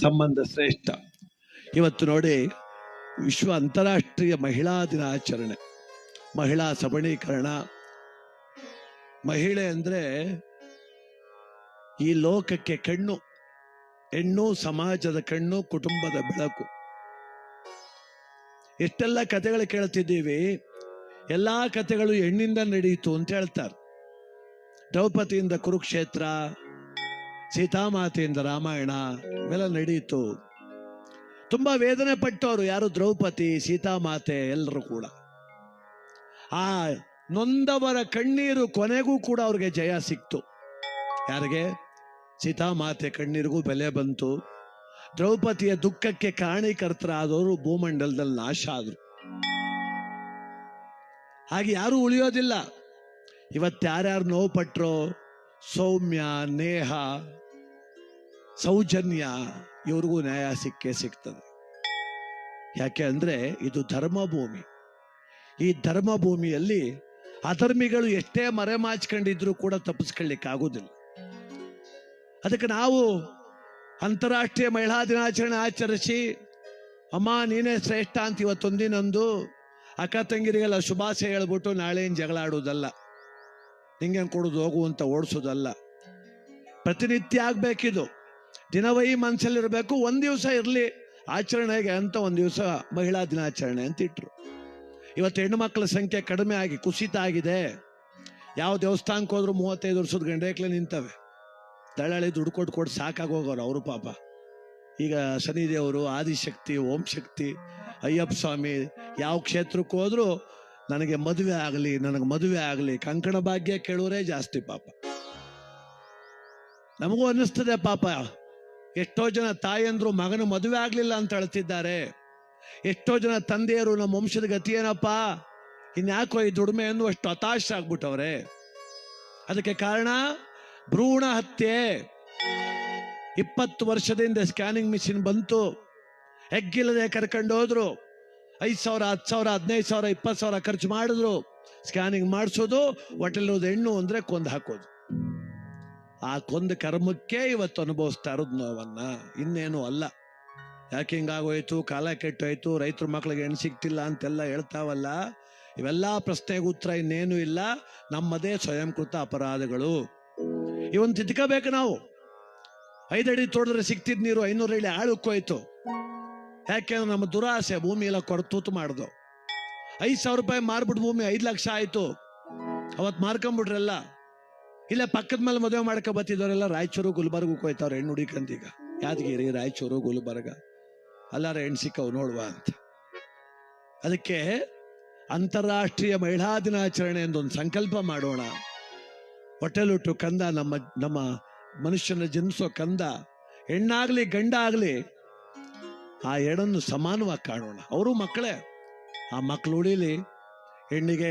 ಸಂಬಂಧ ಶ್ರೇಷ್ಠ. ಇವತ್ತು ನೋಡಿ, ವಿಶ್ವ ಅಂತಾರಾಷ್ಟ್ರೀಯ ಮಹಿಳಾ ದಿನಾಚರಣೆ. ಮಹಿಳಾ ಸಬಲೀಕರಣ. ಮಹಿಳೆ ಅಂದ್ರೆ ಈ ಲೋಕಕ್ಕೆ ಕಣ್ಣು, ಹೆಣ್ಣು, ಸಮಾಜದ ಕಣ್ಣು, ಕುಟುಂಬದ ಬೆಳಕು. ಎಷ್ಟೆಲ್ಲ ಕಥೆಗಳು ಕೇಳ್ತಿದ್ದೀವಿ. ಎಲ್ಲಾ ಕಥೆಗಳು ಹೆಣ್ಣಿಂದ ನಡೆಯಿತು ಅಂತ ಹೇಳ್ತಾರೆ. ದ್ರೌಪದಿಯಿಂದ ಕುರುಕ್ಷೇತ್ರ ಸೀತಾಮಾತೆಯಿಂದ ರಾಮಾಯಣ ಇವೆಲ್ಲ ನಡೆಯಿತು ತುಂಬಾ ವೇದನೆ ಪಟ್ಟವರು ಯಾರು ದ್ರೌಪದಿ, ಸೀತಾಮಾತೆ ಎಲ್ಲರೂ ಕೂಡ. ಆ ನೊಂದವರ ಕಣ್ಣೀರು ಕೊನೆಗೂ ಕೂಡ ಅವ್ರಿಗೆ ಜಯ ಸಿಕ್ತು. ಯಾರಿಗೆ? ಸೀತಾಮಾತೆ ಕಣ್ಣೀರಿಗೂ ಬೆಲೆ ಬಂತು. ದ್ರೌಪದಿಯ ದುಃಖಕ್ಕೆ ಕಾರಣೀಕರ್ತರಾದವರು ಭೂಮಂಡಲದಲ್ಲಿ ನಾಶ ಆದರು. ಹಾಗೆ ಯಾರೂ ಉಳಿಯೋದಿಲ್ಲ. ಇವತ್ತು ಯಾರ್ಯಾರು ನೋವು ಪಟ್ರೋ ಸೌಮ್ಯ, ನೇಹ, ಸೌಜನ್ಯ ಇವ್ರಿಗೂ ನ್ಯಾಯ ಸಿಕ್ಕೇ ಸಿಗ್ತದೆ. ಯಾಕೆ ಅಂದ್ರೆ ಇದು ಧರ್ಮಭೂಮಿ. ಈ ಧರ್ಮಭೂಮಿಯಲ್ಲಿ ಅಧರ್ಮಿಗಳು ಎಷ್ಟೇ ಮರೆಮಾಚ್ಕೊಂಡಿದ್ರು ಕೂಡ ತಪ್ಪಿಸ್ಕೊಳ್ಳಿಕ್ಕೆ ಆಗೋದಿಲ್ಲ. ಅದಕ್ಕೆ ನಾವು ಅಂತಾರಾಷ್ಟ್ರೀಯ ಮಹಿಳಾ ದಿನಾಚರಣೆ ಆಚರಿಸಿ, ಅಮ್ಮ, ನೀನೇ ಶ್ರೇಷ್ಠ ಅಂತ ಇವತ್ತೊಂದಿನೊಂದು ಅಕ್ಕ ತಂಗಿರಿಗೆಲ್ಲ ಶುಭಾಶಯ ಹೇಳ್ಬಿಟ್ಟು ನಾಳೆ ಏನ್ ಜಗಳ ಆಡೋದಲ್ಲ ನಿಂಗೆ ಕೊಡೋದು? ಹೋಗು ಅಂತ ಓಡಿಸೋದಲ್ಲ. ಪ್ರತಿನಿತ್ಯ ಆಗಬೇಕಿದು. ದಿನವೈ ಮನಸ್ಸಲ್ಲಿರಬೇಕು ಒಂದು ದಿವಸ ಇರಲಿ. ಆಚರಣೆಗೆ ಅಂತ ಒಂದು ದಿವಸ ಮಹಿಳಾ ದಿನಾಚರಣೆ ಅಂತ ಇಟ್ಟರು ಇವತ್ತು ಹೆಣ್ಣು ಮಕ್ಕಳ ಸಂಖ್ಯೆ ಕಡಿಮೆ ಆಗಿ ಕುಸಿತ ಆಗಿದೆ. ಯಾವ ದೇವಸ್ಥಾನಕ್ಕೆ ಹೋದ್ರು ಮೂವತ್ತೈದು ವರ್ಷದ ಗಂಡೇಕ್ಲೆ ನಿಂತವೆ. ದಳ್ಳಾಳಿ ದುಡ್ಡು ಕೊಟ್ಟು ಕೊಟ್ಟು ಸಾಕಾಗಿ ಹೋಗೋರು ಅವರು ಪಾಪ. ಈಗ ಶನಿದೇವರು, ಆದಿಶಕ್ತಿ ಓಂ ಶಕ್ತಿ ಅಯ್ಯಪ್ಪ ಸ್ವಾಮಿ, ಯಾವ ಕ್ಷೇತ್ರಕ್ಕೆ ಹೋದ್ರು ನನಗೆ ಮದುವೆ ಆಗಲಿ, ನನಗೆ ಮದುವೆ ಆಗಲಿ, ಕಂಕಣ ಭಾಗ್ಯ ಕೇಳೋರೇ ಜಾಸ್ತಿ ಪಾಪ. ನಮಗೂ ಅನ್ನಿಸ್ತದೆ ಪಾಪ, ಎಷ್ಟೋ ಜನ ತಾಯಂದ್ರು ಮಗನ ಮದುವೆ ಆಗಲಿಲ್ಲ ಅಂತ ಅಳ್ತಿದ್ದಾರೆ. ಎಷ್ಟೋ ಜನ ತಂದೆಯರು ನಮ್ಮ ವಂಶದ ಗತಿ ಏನಪ್ಪ? ಇನ್ಯಾಕೋ ಈ ದುಡಿಮೆ ಅನ್ನುವಷ್ಟು ಹತಾಶ ಆಗ್ಬಿಟ್ಟವ್ರೆ. ಅದಕ್ಕೆ ಕಾರಣ, ಭ್ರೂಣ ಹತ್ಯೆ. ಇಪ್ಪತ್ತು ವರ್ಷದಿಂದ ಸ್ಕ್ಯಾನಿಂಗ್ ಮಿಷಿನ್ ಬಂತು. ಹೆಗ್ಗಿಲ್ಲದೆ ಕರ್ಕೊಂಡು ಹೋದ್ರು ಐದು ಸಾವಿರ, ಹತ್ತು ಸಾವಿರ, ಹದಿನೈದು ಸಾವಿರ ಇಪ್ಪತ್ತು ಸಾವಿರ ಖರ್ಚು ಮಾಡಿದ್ರು. ಸ್ಕ್ಯಾನಿಂಗ್ ಮಾಡಿಸೋದು ಹೊಟ್ಟೆಲಿರೋದು ಹೆಣ್ಣು ಅಂದ್ರೆ ಕೊಂದು ಹಾಕೋದು. ಆ ಕೊಂದ ಕರ್ಮಕ್ಕೆ ಇವತ್ತು ಅನುಭವಿಸ್ತಾ ಇರೋದು ನೋವನ್ನ. ಇನ್ನೇನು ಅಲ್ಲ. ಯಾಕೆ ಹಿಂಗಾಗೋಯ್ತು? ಕಾಲ ಕೆಟ್ಟೋಯ್ತು, ರೈತರ ಮಕ್ಳಿಗೆ ಹೆಣ್ಣು ಸಿಗ್ತಿಲ್ಲ ಅಂತೆಲ್ಲ ಹೇಳ್ತಾವಲ್ಲ. ಇವೆಲ್ಲ ಪ್ರಶ್ನೆಗೆ ಉತ್ತರ ಇನ್ನೇನು ಇಲ್ಲ. ನಮ್ಮದೇ ಸ್ವಯಂಕೃತ ಅಪರಾಧಗಳು. ಇವನ್ ತಿದ್ಕೋಬೇಕು ನಾವು. ಐದಡಿ ತೋಡಿದ್ರೆ ಸಿಕ್ತಿದ್ ನೀರು ಐನೂರು ಹೇಳಿ ಆಳಕ್ಕೋಯ್ತು. ಯಾಕೆಂದ್ರೆ ನಮ್ಮ ದುರಾಸೆ, ಭೂಮಿ ಎಲ್ಲ ಕೊರತೂತು ಮಾಡ್ದು. ಐದು ಸಾವಿರ ರೂಪಾಯಿ ಮಾರ್ಬಿಟ್ಟು ಭೂಮಿ ಐದು ಲಕ್ಷ ಆಯ್ತು. ಅವತ್ತು ಮಾರ್ಕೊಂಬಿಟ್ರೆಲ್ಲ. ಇಲ್ಲ, ಪಕ್ಕದ ಮೇಲೆ ಮದುವೆ ಮಾಡ್ಕೊ ಬತ್ತಿದವರೆಲ್ಲ ರಾಯಚೂರು ಗುಲ್ಬರ್ಗ ಹೋಯ್ತವ್ರೆ, ಹೆಣ್ಣು ಹುಡಿಕಂತೀಗ ಯಾದಗಿರಿ, ರಾಯಚೂರು, ಗುಲ್ಬರ್ಗ. ಅಲ್ಲಾರ ಹೆಣ್ಣು ಸಿಕ್ಕವು ನೋಡುವ ಅಂತ. ಅದಕ್ಕೆ ಅಂತಾರಾಷ್ಟ್ರೀಯ ಮಹಿಳಾ ದಿನಾಚರಣೆ ಎಂದೊಂದು ಸಂಕಲ್ಪ ಮಾಡೋಣ. ಹೊಟ್ಟೆಲುಟ್ಟು ಕಂದ ನಮ್ಮ ನಮ್ಮ ಮನುಷ್ಯನ ಜನಿಸೋ ಕಂದ. ಹೆಣ್ಣಾಗ್ಲಿ ಗಂಡ ಆಗ್ಲಿ ಆ ಎರಡನ್ನು ಸಮಾನವಾಗಿ ಕಾಣೋಣ ಅವರು ಮಕ್ಕಳೇ, ಆ ಮಕ್ಕಳು ಉಳಿಲಿ, ಹೆಣ್ಣಿಗೆ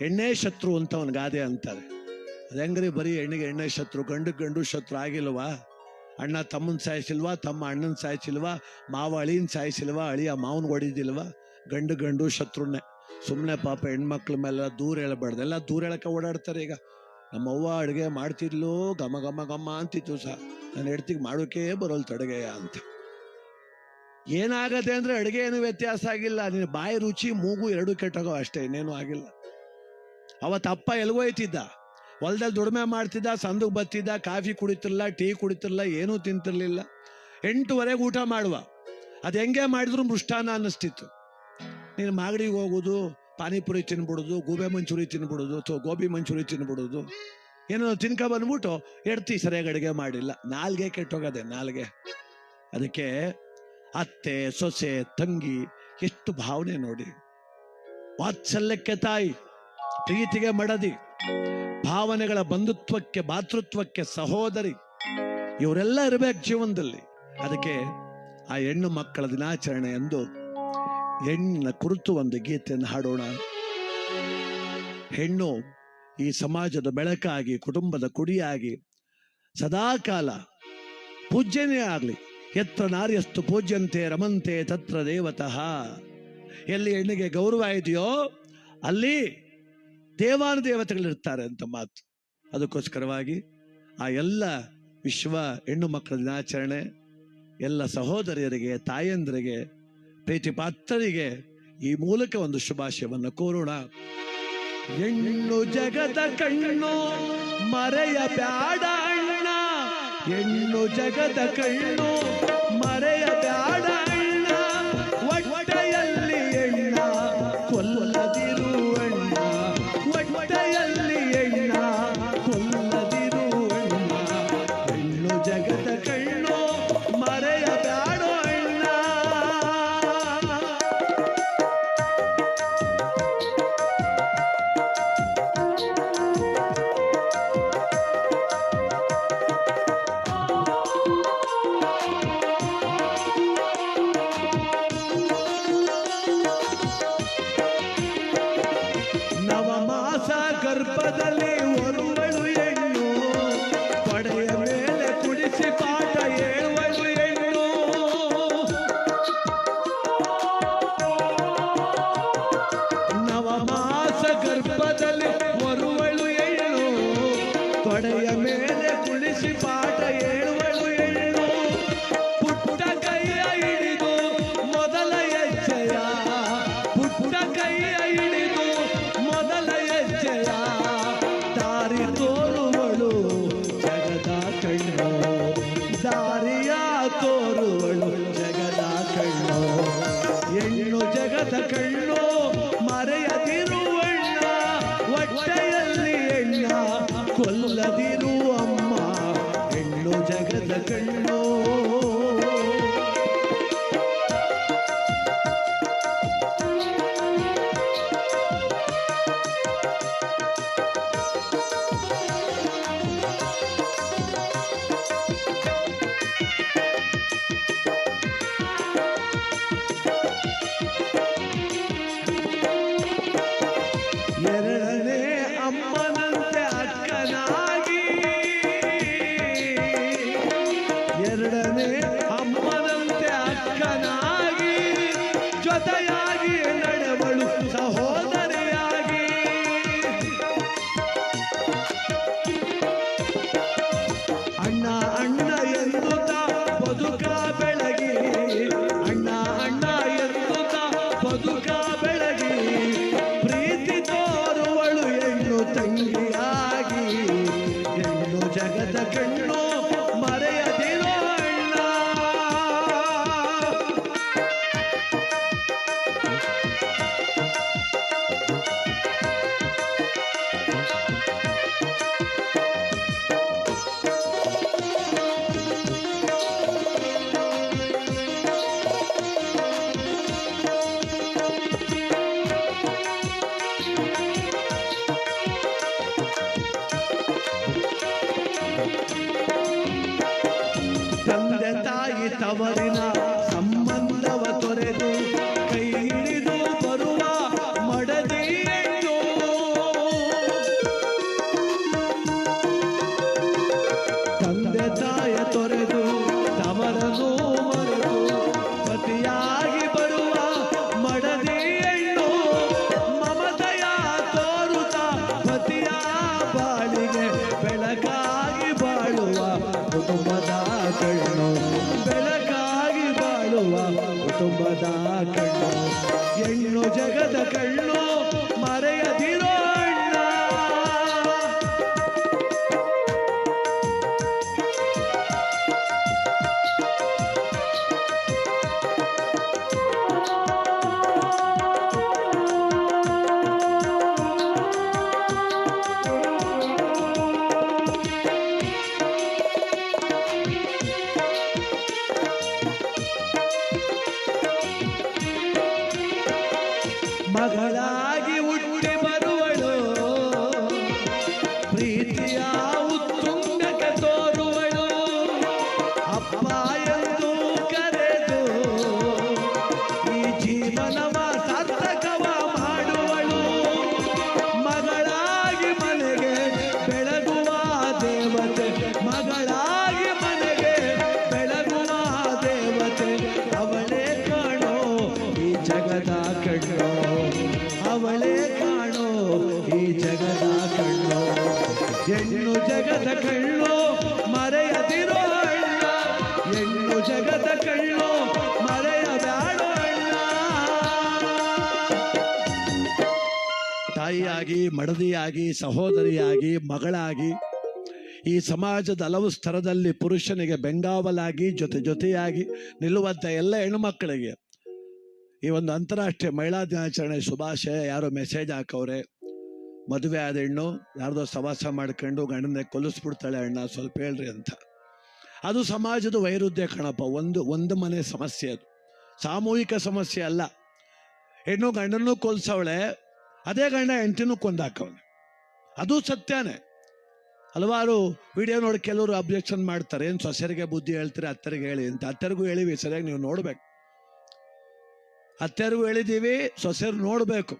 ಎಣ್ಣೆ ಶತ್ರು ಅಂತ ಒಂದು ಗಾದೆ ಅಂತಾರೆ. ಅದು ಹೆಂಗ್ರಿ ಬರೀ ಹೆಣ್ಣಿಗೆ ಎಣ್ಣೆ ಶತ್ರು, ಗಂಡು ಗಂಡು ಶತ್ರು ಆಗಿಲ್ವಾ? ಅಣ್ಣ ತಮ್ಮನ ಸಾಯಿಸಿಲ್ವಾ, ತಮ್ಮ ಅಣ್ಣನ ಸಾಯಿಸಿಲ್ವಾ, ಮಾವ ಅಳಿನ ಸಾಯಿಸಿಲ್ವಾ, ಅಳಿಯ ಮಾವನ ಹೊಡಿದಿಲ್ವಾ? ಗಂಡು ಗಂಡು ಶತ್ರುನೇ. ಸುಮ್ಮನೆ ಪಾಪ ಹೆಣ್ಮಕ್ಳ ಮೇಲೆ ದೂರ ಹೇಳಬಾರ್ದು. ಎಲ್ಲ ದೂರ ಹೇಳಕ್ಕೆ ಓಡಾಡ್ತಾರೆ ಈಗ. ನಮ್ಮವ್ವ ಅಡುಗೆ ಮಾಡ್ತಿದ್ಲು, ಘಮ ಘಮ ಘಮ ಅಂತಿತ್ತು ಸಹ. ನಾನು ಹೆಡ್ತಿಗೆ ಮಾಡೋಕೆ ಬರೋಲ್ ತಡಗೆಯ ಅಂತ. ಏನಾಗತ್ತೆ ಅಂದ್ರೆ ಅಡುಗೆ ಏನು ವ್ಯತ್ಯಾಸ ಆಗಿಲ್ಲ. ನಿನ್ನ ಬಾಯಿ ರುಚಿ, ಮೂಗು ಎರಡು ಕೆಟ್ಟೋಗೋ ಅಷ್ಟೇ, ಇನ್ನೇನು ಆಗಿಲ್ಲ. ಅವತ್ತು ಅಪ್ಪ ಎಲ್ಗೋಯ್ತಿದ್ದ ಹೊಲದಲ್ಲಿ ದುಡಿಮೆ ಮಾಡ್ತಿದ್ದ, ಸಂದುಗ್ ಬತ್ತಿದ್ದ, ಕಾಫಿ ಕುಡಿತಿರ್ಲಿಲ್ಲ, ಟೀ ಕುಡಿತಿರ್ಲಿಲ್ಲ, ಏನೂ ತಿಂತಿರ್ಲಿಲ್ಲ. ಎಂಟುವರೆಗೆ ಊಟ ಮಾಡುವ. ಅದು ಹೆಂಗೆ ಮಾಡಿದ್ರು ಮೃಷ್ಟಾನ ಅನ್ನಿಸ್ತಿತ್ತು. ನೀನು ಮಾಗಡಿಗೆ ಹೋಗೋದು, ಪಾನಿಪುರಿ ತಿನ್ಬಿಡೋದು, ಗೂಬೆ ಮಂಚೂರಿ ತಿನ್ಬಿಡೋದು, ಅಥವಾ ಗೋಬಿ ಮಂಚೂರಿ ತಿನ್ಬಿಡೋದು. ಏನೋ ತಿನ್ಕ ಬಂದ್ಬಿಟ್ಟು ಎಡ್ತಿ ಸರಿಯಾಗಿ ಅಡುಗೆ ಮಾಡಿಲ್ಲ. ನಾಲ್ಗೆ ಕೆಟ್ಟೋಗದೆ, ನಾಲ್ಗೆ. ಅದಕ್ಕೆ ಅತ್ತೆ, ಸೊಸೆ, ತಂಗಿ, ಎಷ್ಟು ಭಾವನೆ ನೋಡಿ. ವಾತ್ಸಲ್ಯಕ್ಕೆ ತಾಯಿ, ಪ್ರೀತಿಗೆ ಮಡದಿ, ಭಾವನೆಗಳ ಬಂಧುತ್ವಕ್ಕೆ ಮಾತೃತ್ವಕ್ಕೆ ಸಹೋದರಿ, ಇವರೆಲ್ಲ ಇರಬೇಕು ಜೀವನದಲ್ಲಿ. ಅದಕ್ಕೆ ಆ ಹೆಣ್ಣು ಮಕ್ಕಳ ದಿನಾಚರಣೆ ಎಂದು ಹೆಣ್ಣಿನ ಕುರಿತು ಒಂದು ಗೀತೆಯನ್ನು ಹಾಡೋಣ. ಹೆಣ್ಣು ಈ ಸಮಾಜದ ಬೆಳಕಾಗಿ, ಕುಟುಂಬದ ಕುಡಿಯಾಗಿ, ಸದಾಕಾಲ ಪೂಜ್ಯನೇ ಆಗಲಿ. ಎತ್ರ ನಾರ್ಯಸ್ತು ಪೂಜ್ಯಂತೆ ರಮಂತೆ ತತ್ರ ದೇವತಃ. ಎಲ್ಲಿ ಹೆಣ್ಣಿಗೆ ಗೌರವ ಇದೆಯೋ ಅಲ್ಲಿ ದೇವಾನು ದೇವತೆಗಳಿರ್ತಾರೆ ಅಂತ ಮಾತು. ಅದಕ್ಕೋಸ್ಕರವಾಗಿ ಆ ಎಲ್ಲ ವಿಶ್ವ ಹೆಣ್ಣು ಮಕ್ಕಳ ದಿನಾಚರಣೆ, ಎಲ್ಲ ಸಹೋದರಿಯರಿಗೆ, ತಾಯಂದರಿಗೆ ಪ್ರೀತಿ ಪಾತ್ರರಿಗೆ ಈ ಮೂಲಕ ಒಂದು ಶುಭಾಶಯವನ್ನು ಕೋರೋಣ. ಹೆಣ್ಣು ಜಗದ ಕಣ್ಣು ಮರೆಯ ಬ್ಯಾಡ ಹೆಣ್ಣು ಜಗದ ಕಣ್ಣು ಮರೆಯ चले ಕೊಲ್ಲದಿರು ಅಮ್ಮ ಹೆಣ್ಣು ಜಗದ ಕಣ್ಣು ಕಣ್ಣು. ಬೆಳಕಾಗಿ ಬಾಳುವ ಕುಟುಂಬದ ಕಣ್ಣು. ಹೆಣ್ಣು ಜಗದ ಕಣ್ಣು ಮರೆಯದಿರೋ Nana. ತಾಯಿಯಾಗಿ ಮಡದಿಯಾಗಿ, ಸಹೋದರಿಯಾಗಿ, ಮಗಳಾಗಿ, ಈ ಸಮಾಜದ ಹಲವು ಸ್ತರದಲ್ಲಿ ಪುರುಷನಿಗೆ ಬೆಂಗಾವಲಾಗಿ, ಜೊತೆ ಜೊತೆಯಾಗಿ ನಿಲ್ಲುವಂಥ ಎಲ್ಲ ಹೆಣ್ಣುಮಕ್ಕಳಿಗೆ ಈ ಒಂದು ಅಂತಾರಾಷ್ಟ್ರೀಯ ಮಹಿಳಾ ದಿನಾಚರಣೆ ಶುಭಾಶಯ. ಯಾರೋ ಮೆಸೇಜ್ ಹಾಕವ್ರೆ. ಮದುವೆ ಆದ ಹೆಣ್ಣು, ಯಾರ್ದೋ ಸವಾಸ ಮಾಡ್ಕೊಂಡು ಗಂಡನೇ ಕೊಲಿಸ್ಬಿಡ್ತಾಳೆ ಅಣ್ಣ, ಸ್ವಲ್ಪ ಹೇಳ್ರಿ ಅಂತ. ಅದು ಸಮಾಜದ ವೈರುಧ್ಯ ಕಣಪ್ಪ, ಒಂದು ಒಂದು ಮನೆ ಸಮಸ್ಯೆ ಅದು. ಸಾಮೂಹಿಕ ಸಮಸ್ಯೆ ಅಲ್ಲ. ಹೆಣ್ಣು ಗಂಡನೂ ಕೊಲ್ಸವಳೆ ಅದೇ ಗಂಡ ಹೆಂಡತಿನೂ ಕೊಂದಾಕವನು. ಅದು ಸತ್ಯನೇ. ಹಲವಾರು ವಿಡಿಯೋ ನೋಡಿ ಕೆಲವರು ಅಬ್ಜೆಕ್ಷನ್ ಮಾಡ್ತಾರೆ. ಏನು ಸೊಸೆರಿಗೆ ಬುದ್ಧಿ ಹೇಳ್ತಾರೆ, ಅತ್ತರಿಗೆ ಹೇಳಿ ಅಂತ. ಅತ್ತರಿಗೂ ಹೇಳಿವಿ ಸರಿಯಾಗಿ ನೀವು ನೋಡ್ಬೇಕು. ಅತ್ತೆರಿಗೂ ಹೇಳಿದ್ದೀವಿ ಸೊಸೆರು ನೋಡಬೇಕು.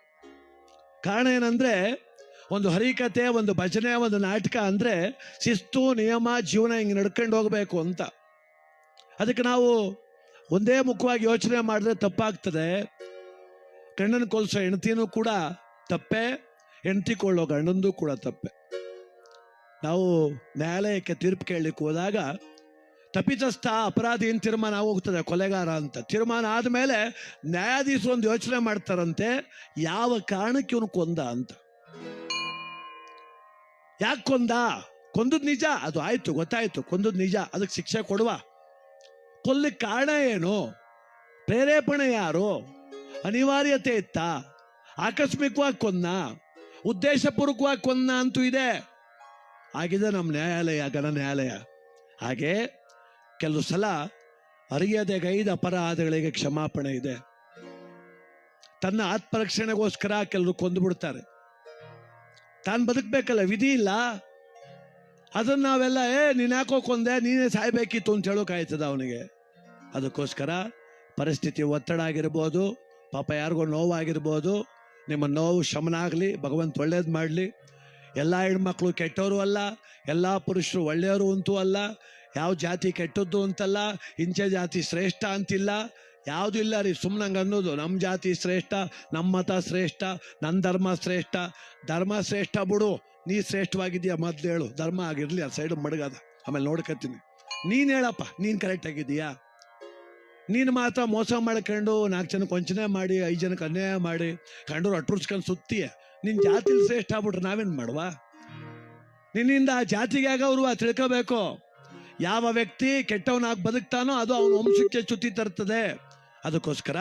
ಕಾರಣ ಏನಂದ್ರೆ, ಒಂದು ಹರಿಕತೆ, ಒಂದು ಭಜನೆ, ಒಂದು ನಾಟಕ ಅಂದ್ರೆ ಶಿಸ್ತು, ನಿಯಮ, ಜೀವನ ಹಿಂಗೆ ನಡ್ಕೊಂಡು ಹೋಗಬೇಕು ಅಂತ. ಅದಕ್ಕೆ ನಾವು ಒಂದೇ ಮುಖವಾಗಿ ಯೋಚನೆ ಮಾಡಿದ್ರೆ ತಪ್ಪಾಗ್ತದೆ. ಗಂಡನ ಕೊಲ್ಸೋ ಹೆಂಡತಿನೂ ಕೂಡ ತಪ್ಪೆ ಹೆಂಡತಿ ಕೊಳ್ಳೋ ಗಂಡಂದು ಕೂಡ ತಪ್ಪೆ. ನಾವು ನ್ಯಾಯಾಲಯಕ್ಕೆ ತೀರ್ಪು ಕೇಳಲಿಕ್ಕೆ ಹೋದಾಗ ತಪ್ಪಿತಸ್ಥ ಅಪರಾಧಿ ಏನು ತೀರ್ಮಾನ ಹೋಗ್ತದೆ ಕೊಲೆಗಾರ ಅಂತ. ತೀರ್ಮಾನ ಆದಮೇಲೆ ನ್ಯಾಯಾಧೀಶರು ಒಂದು ಯೋಚನೆ ಮಾಡ್ತಾರಂತೆ, ಯಾವ ಕಾರಣಕ್ಕೆ ಇವನು ಕೊಂದ ಅಂತ. ಯಾಕೆ ಕೊಂದ? ಕೊಂದದ್ ನಿಜ, ಅದು ಆಯ್ತು, ಗೊತ್ತಾಯ್ತು, ಕೊಂದದ್ ನಿಜ, ಅದಕ್ಕೆ ಶಿಕ್ಷೆ ಕೊಡುವ. ಕೊಲ್ಲಿಕ್ಕೆ ಕಾರಣ ಏನು? ಪ್ರೇರೇಪಣೆ ಯಾರು? ಅನಿವಾರ್ಯತೆ ಇತ್ತ? ಆಕಸ್ಮಿಕವಾಗಿ ಕೊಂದ ಉದ್ದೇಶಪೂರ್ವಕವಾಗಿ ಕೊಂದ ಅಂತೂ ಇದೆ. ಆಗಿದೆ ನಮ್ಮ ನ್ಯಾಯಾಲಯ, ಗಣ ನ್ಯಾಯಾಲಯ, ಹಾಗೆ ಕೆಲವು ಸಲ ಅರಿಯದೆ ಗೈದ ಅಪರಾಧಗಳಿಗೆ ಕ್ಷಮಾಪಣೆ ಇದೆ. ತನ್ನ ಆತ್ಮರಕ್ಷಣೆಗೋಸ್ಕರ ಕೆಲವರು ಕೊಂದು ಬಿಡ್ತಾರೆ. ತಾನು ಬದುಕಬೇಕಲ್ಲ, ವಿಧಿ ಇಲ್ಲ. ಅದನ್ನ ನಾವೆಲ್ಲ, ಏ, ನೀನ್ ಯಾಕೋ ಕೊಂದೆ? ನೀನೇ ಸಾಯ್ಬೇಕಿತ್ತು ಅಂತ ಹೇಳೋಕಾಯ್ತದ ಅವನಿಗೆ. ಅದಕ್ಕೋಸ್ಕರ ಪರಿಸ್ಥಿತಿ ಒತ್ತಡ ಆಗಿರ್ಬೋದು, ಪಾಪ ಯಾರಿಗೋ ನೋವಾಗಿರ್ಬೋದು ನಿಮ್ಮ ನೋವು ಶಮನ ಆಗಲಿ ಭಗವಂತ ಒಳ್ಳೇದು ಮಾಡಲಿ. ಎಲ್ಲ ಹೆಣ್ಮಕ್ಳು ಕೆಟ್ಟವರು ಅಲ್ಲ, ಎಲ್ಲ ಪುರುಷರು ಒಳ್ಳೆಯವರು ಅಂತೂ ಅಲ್ಲ, ಯಾವ ಜಾತಿ ಕೆಟ್ಟದ್ದು ಅಂತಲ್ಲ ಇಂಚೆ ಜಾತಿ ಶ್ರೇಷ್ಠ ಅಂತಿಲ್ಲ. ಯಾವುದೂ ಇಲ್ಲ ರೀ ಸುಮ್ಮನಂಗೆ ಅನ್ನೋದು. ನಮ್ಮ ಜಾತಿ ಶ್ರೇಷ್ಠ ನಮ್ಮ ಮತ ಶ್ರೇಷ್ಠ ನನ್ನ ಧರ್ಮ ಶ್ರೇಷ್ಠ. ಧರ್ಮ ಶ್ರೇಷ್ಠ ಬಿಡು, ನೀ ಶ್ರೇಷ್ಠವಾಗಿದೆಯಾ ಮೊದ್ಲು ಹೇಳು. ಧರ್ಮ ಆಗಿರಲಿ, ಆ ಸೈಡು ಮಡಗದ. ಆಮೇಲೆ ನೋಡ್ಕತ್ತೀನಿ. ನೀನು ಹೇಳಪ್ಪ, ನೀನು ಕರೆಕ್ಟ್ ಆಗಿದೀಯಾ ನೀನು ಮಾತ್ರ ಮೋಸ ಮಾಡ್ಕೊಂಡು ನಾಲ್ಕು ಜನಕ್ಕೆ ವಂಚನೆ ಮಾಡಿ, ಐದು ಜನಕ್ಕೆ ಅನ್ಯಾಯ ಮಾಡಿ ಕಂಡವ್ರು ಅಟ್ರುಸ್ಕೊಂಡು ಸುತ್ತೀಯ. ನಿನ್ನ ಜಾತಿಲಿ ಶ್ರೇಷ್ಠ ಆಗ್ಬಿಟ್ರೆ ನಾವೇನು ಮಾಡುವ? ನಿನ್ನಿಂದ ಆ ಜಾತಿಗೆ ಆಗವ್ರು ತಿಳ್ಕೋಬೇಕು. ಯಾವ ವ್ಯಕ್ತಿ ಕೆಟ್ಟವನಾಗಿ ಬದುಕ್ತಾನೋ ಅದು ಅವನ ವಂಶಕ್ಕೆ ಚುತಿ ತರ್ತದೆ ಅದಕ್ಕೋಸ್ಕರ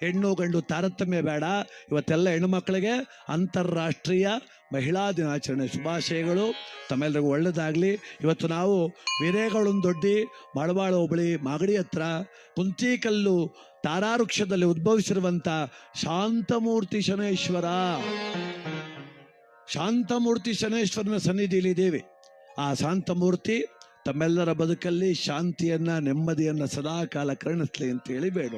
ಹೆಣ್ಣು ಗಂಡು ತಾರತಮ್ಯ ಬೇಡ. ಇವತ್ತೆಲ್ಲ ಹೆಣ್ಣು ಮಕ್ಕಳಿಗೆ ಅಂತಾರಾಷ್ಟ್ರೀಯ ಮಹಿಳಾ ದಿನಾಚರಣೆ ಶುಭಾಶಯಗಳು. ತಮ್ಮೆಲ್ಲರಿಗೂ ಒಳ್ಳೆಯದಾಗಲಿ. ಇವತ್ತು ನಾವು ವೀರೇಗಳೊಂದೊಡ್ಡಿ ಮಳವಾಳ ಹೋಬಳಿ ಮಾಗಡಿ ಹತ್ರ ಕುಂತಿಕಲ್ಲು ತಾರಾವೃಕ್ಷದಲ್ಲಿ ಉದ್ಭವಿಸಿರುವಂಥ ಶಾಂತಮೂರ್ತಿ ಶನೇಶ್ವರ. ಶಾಂತಮೂರ್ತಿ ಶನೇಶ್ವರನ ಸನ್ನಿಧಿಯಲ್ಲಿ ದೇವಿ ಆ ಶಾಂತಮೂರ್ತಿ ತಮ್ಮೆಲ್ಲರ ಬದುಕಲ್ಲಿ ಶಾಂತಿಯನ್ನ, ನೆಮ್ಮದಿಯನ್ನ ಸದಾಕಾಲ ಕರುಣಿಸ್ಲಿ ಅಂತ ಹೇಳಿ ಬೇಡ